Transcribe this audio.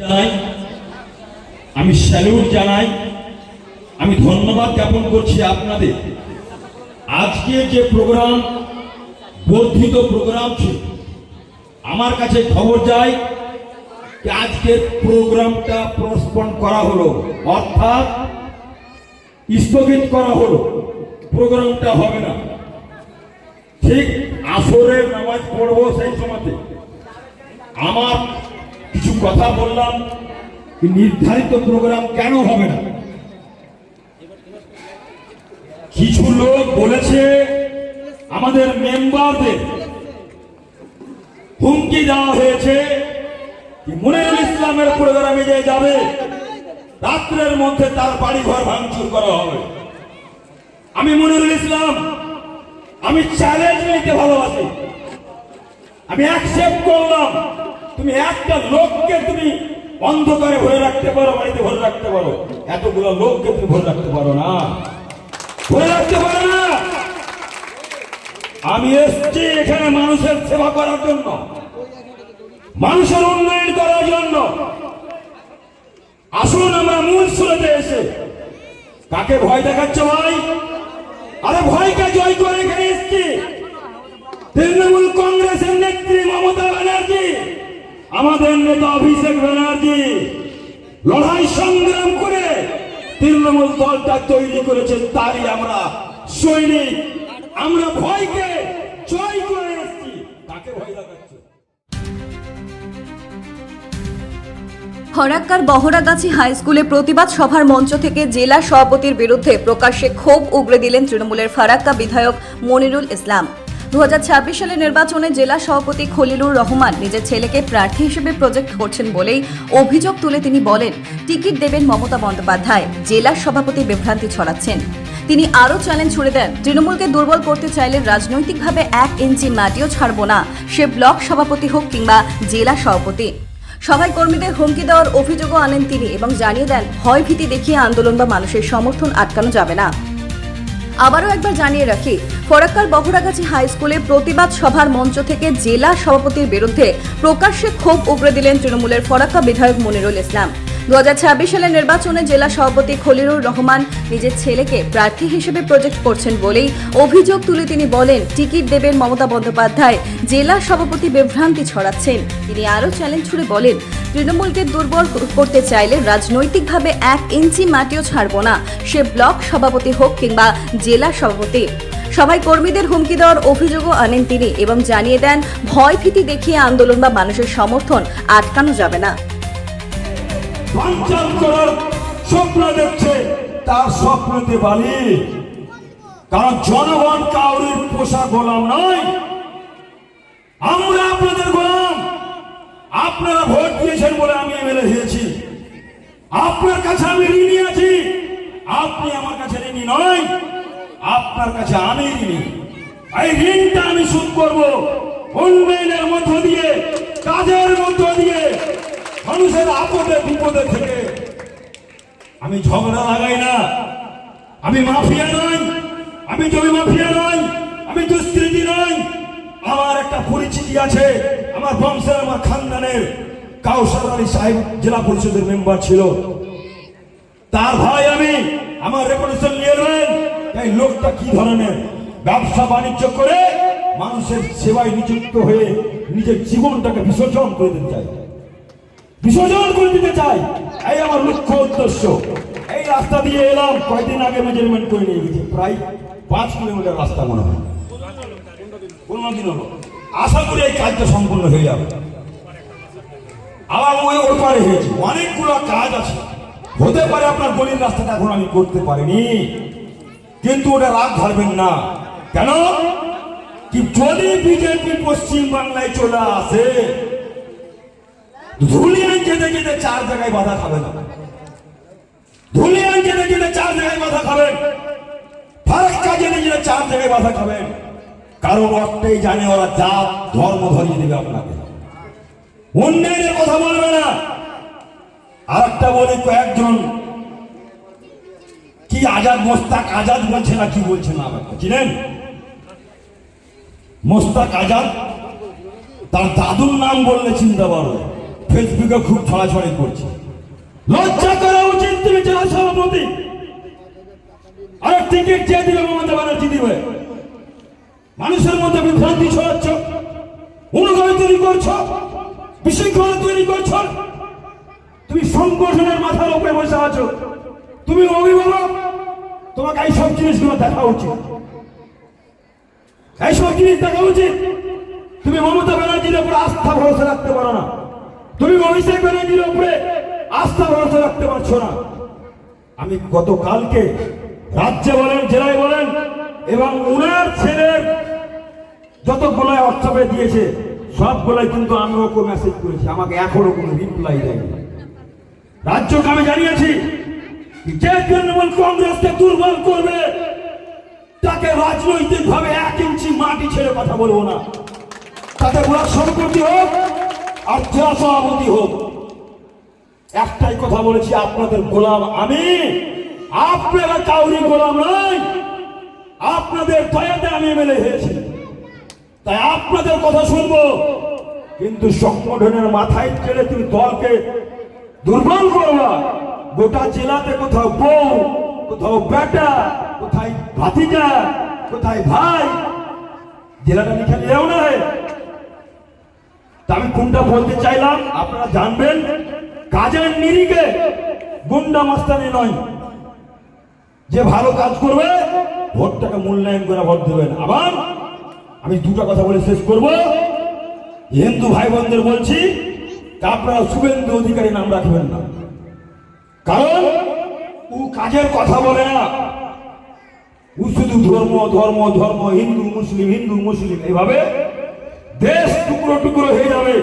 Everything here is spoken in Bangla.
জানাই, আমি স্যালুট জানাই, আমি ধন্যবাদ জ্ঞাপন করছি আপনাদের। আজকে যে প্রোগ্রাম বর্ধিত প্রোগ্রাম ছিল, আমার কাছে খবর যায় আজকের প্রোগ্রামটা পোস্টপন করা হলো, অর্থাৎ স্থগিত করা হলো প্রোগ্রামটা হবে না। ঠিক আসরের নামাজ পড়ব সেই সময়তে। আমার কিছু কথা বললাম নির্ধারিত প্রোগ্রাম কেন হবে না? কিছু লোক বলেছে, আমাদের মেম্বারদের হুমকি দেওয়া হয়েছে মনিরুল ইসলামের প্রোগ্রামে যে যাবে, রাত্রের মধ্যে তার বাড়ি ঘর ভাঙচুর করা হবে। আমি মনিরুল ইসলাম, আমি চ্যালেঞ্জ নিতে ভালোবাসি। আমি অ্যাকসেপ্ট করলাম। তুমি একটা লোককে তুমি অন্ধকারে ভরে রাখতে পারো, বাড়িতে ভরে রাখতে পারো। এতগুলো লোককে তুমি ভরে রাখতে পারো না। ভরে রাখতে পারো না। আমি এসছি এখানে মানুষের সেবা করার জন্য, মানুষের উন্নয়ন করার জন্য। আসুন আমরা মূল সুরতে এসে। কাকে ভয় দেখাচ্ছে ভাই? আরে ভয়কে জয় করে এখানে এসছি। তৃণমূল ব্যানার্জি আমাদের নেতা অভিষেক ব্যানার্জি লড়াই সংগ্রাম করে তৃণমূল দলটা তৈরি করেছেন, তারই আমরা সৈনিক। আমরা ভয়কে জয় করে এসছি। তাকে ভয় দেখাচ্ছে? ফরাক্কার বহরাগাছি হাই স্কুলে প্রতিবাদ সভার মঞ্চ থেকে জেলা সভাপতির বিরুদ্ধে প্রকাশ্যে ক্ষোভ উগরে দিলেন তৃণমূলের ফারাক্কা বিধায়ক মনিরুল ইসলাম। দু সালে নির্বাচনে জেলা সভাপতি খলিলুর রহমান নিজের ছেলেকে প্রার্থী হিসেবে প্রজেক্ট করছেন বলেই অভিযোগ তুলে তিনি বলেন, টিকিট দেবেন মমতা বন্দ্যোপাধ্যায়, জেলা সভাপতি বিভ্রান্তি ছড়াচ্ছেন। তিনি আরও চ্যালেঞ্জ ছুড়ে দেন, তৃণমূলকে দুর্বল করতে চাইলে রাজনৈতিকভাবে এক ইঞ্চি মাটিও ছাড়ব না, সে ব্লক সভাপতি হোক কিংবা জেলা সভাপতি। সভায় কর্মীদের হুমকি দেওয়ার অভিযোগও আনেন তিনি এবং জানিয়ে দেন ভয় ভীতি দেখিয়ে আন্দোলন বা মানুষের সমর্থন আটকানো যাবে না। আবারও একবার জানিয়ে রাখি, ফরাক্কার বহরাগাছি হাই স্কুলে প্রতিবাদ সভার মঞ্চ থেকে জেলা সভাপতির বিরুদ্ধে প্রকাশ্যে ক্ষোভ উগরে দিলেন তৃণমূলের ফরাক্কা বিধায়ক মনিরুল ইসলাম। দু হাজার ছাব্বিশ সালের নির্বাচনে জেলা সভাপতি খলিলুর রহমান নিজের ছেলেকে প্রার্থী হিসেবে প্রজেক্ট করছেন বলেই অভিযোগ তুলে তিনি বলেন, টিকিট দেবেন মমতা বন্দ্যোপাধ্যায়, জেলা সভাপতি বিভ্রান্তি ছড়াচ্ছেন। তিনি আরও চ্যালেঞ্জ ছুড়ে বলেন তৃণমূলকে দুর্বল করতে চাইলে রাজনৈতিকভাবে এক ইঞ্চি মাটিও ছাড়ব না। সে ব্লক সভাপতি হোক কিংবা জেলা সভাপতি। সভায় কর্মীদের হুমকি দেওয়ার অভিযোগও আনেন তিনি এবং জানিয়ে দেন, ভয় ভীতি দেখিয়ে আন্দোলন বা মানুষের সমর্থন আটকানো যাবে না। কারণ জনগণ কাউরির গোলাম নয়। আমরা আপনাদের গোলাম। আপনারা ভোট দিয়েছেন বলে আমি এমএলএ হয়েছি। আপনার কাছে আমি ঋণী আছি। আপনি আমার কাছে ঋণী নয়। আপনার কাছে আমি ঋণী। এই ঋণটা আমি শোধ করব। উন্নয়নের মধ্য দিয়ে, কাজের মধ্য দিয়ে, মানুষের আপদে, বিপদে থেকে। আমি ঝগড়া লাগাই না। আমি মাফিয়া নই। আমি জমি মাফিয়া নই। আমি দুষ্কৃতি নই। আমার একটা পরিচিতি আছে। আমার আমার কাউসার আলী সাহেব জেলা পরিষদের মেম্বার ছিল। তার ভাই আমি, আমার রেপুটেশন নিয়ে নেবেন এই লোকটা কি ধরনের ব্যবসা বাণিজ্য করে মানুষের সেবায় নিযুক্ত হয়ে নিজের জীবনটাকে বিসর্জন করে দিতে চায়? বিসর্জন করে দিতে চাই এই আমার লক্ষ্য উদ্দেশ্য। এই রাস্তা দিয়ে এলাম কয়েকদিন আগে মেজারমেন্ট করে নিয়ে গেছি, প্রায় পাঁচ কিলোমিটার রাস্তা মনে হয়। পনেরো দিন হলো। আশা করি এই কাজটা সম্পূর্ণ হয়ে যাবে। আবার ওই হয়েছে। অনেকগুলো কাজ আছে। হতে পারে আপনার গলির রাস্তাটা এখন আমি করতে পারিনি। কিন্তু রাগ না। কেন? কি বিজেপি পশ্চিম বাংলায় চলে আসে ধুলিয়ান যেতে যেতে চার জায়গায় বাধা খাবে না ধুলিয়ান যেতে যেতে চার জায়গায় বাধা খাবেন। ফারাক্কা যেতে যেতে চার জায়গায় বাধা খাবেন। কারণ একটাই জানে ওরা জাত, ধর্ম ধরিয়ে দেবে আপনাকে। উন্নয়নের কথা বলবে না। আর একটা বলি, কয়েকজন কি আজাদ মোস্তাক আজাদ বলছে না কি বলছে না চিনেন? মোস্তাক আজাদ তার দাদুর নাম বললে চিন্তা পারবে ফেসবুকে খুব ছড়াছড়ি করছে। লজ্জা করা উচিত তুমি জেলা সভাপতি। আরে টিকিট চেয়ে দিবে মমতা ব্যানার্জি দিবে। মানুষের মধ্যে বিভ্রান্তি ছড়াচ্ছ, অনুগামী তৈরি করছ। বিশৃঙ্খলা তৈরি করছ। তুমি সংগঠনের মাথার উপরে বসে আছো। তুমি অভিভাবক, তোমাকে এইসব জিনিসগুলো দেখা উচিত। এইসব জিনিস দেখা উচিত। তুমি মমতা ব্যানার্জির উপরে আস্থা ভরসা রাখতে পারো না। তুমি অভিষেক ব্যানার্জির উপরে আস্থা ভরসা রাখতে পারছ না। আমি গতকালকে রাজ্যে বলেন, জেলায় বলেন, এবং উনার ছেলের যতগুলো হোয়াটসঅ্যাপে দিয়েছে সবগুলাই কিন্তু আমি ওকে মেসেজ করেছি, আমাকে এখনও কোনো রিপ্লাই দেয়নি। রাজ্যকে আমি জানিয়েছি যে তৃণমূল কংগ্রেসকে দুর্বল করবে, তাকে রাজনৈতিক ভাবে এক ইঞ্চি মাটি ছেড়ে কথা বলব না। তাতে ব্লক সভাপতি হোক আর জেলা সভাপতি হোক। একটাই কথা বলেছি, আপনাদের গোলাম আমি। আপনারা কাউরি গোলাম নয় আপনাদের দয়াতে আমি এমএলএ হয়েছি। তাই আপনাদের কথা শুনব। কিন্তু সংগঠনের মাথায় ছেড়ে তুমি দলকে দুর্বল করবা গোটা জেলাতে কোথাও বউ, কোথাও বেটা, কোথায় ভাতিজা, কোথায় ভাই, জেলাটা লিখে নিলেও না। আমি কোনটা বলতে চাইলাম, আপনারা জানবেন। কাজের নিরিখে গুন্ডা মাস্তানি নয়। যে ভালো কাজ করবে, ভোটটাকে মূল্যায়ন করে ভোট দেবেন। আবার আমি দুটো কথা বলে শেষ করব। হিন্দু ভাই বোনদের বলছি আপনারা শুভেন্দু অধিকারী নাম রাখবেন না। কারণ ও কাজের কথা বলে না। ও শুধু ধর্ম ধর্ম ধর্ম, হিন্দু, মুসলিম হিন্দু, মুসলিম এইভাবে দেশ টুকরো টুকরো হয়ে যাবে।